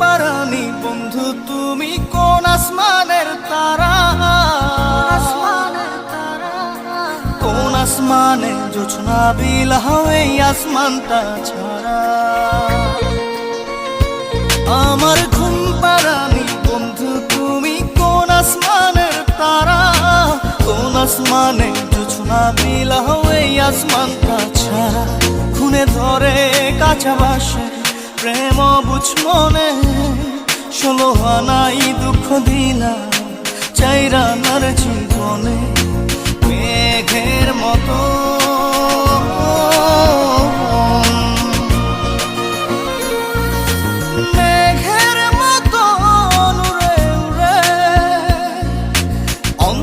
পারানি বন্ধু তুমি কোন আসমানের তারা? কোন আসমানে জোছনা বিল এই আসমানটা ছাড়া? আমার ঘুম পারানি বন্ধু তুমি কোন আসমানের তারা? কোন আসমানে জোছনা বিলাও এই আসমানটা ছাড়া? খুনে ধরে কাছাবাসে প্রেম বুঝ মনে ষোলো নাই দুঃখ দিলা চাইরা নার জীবনে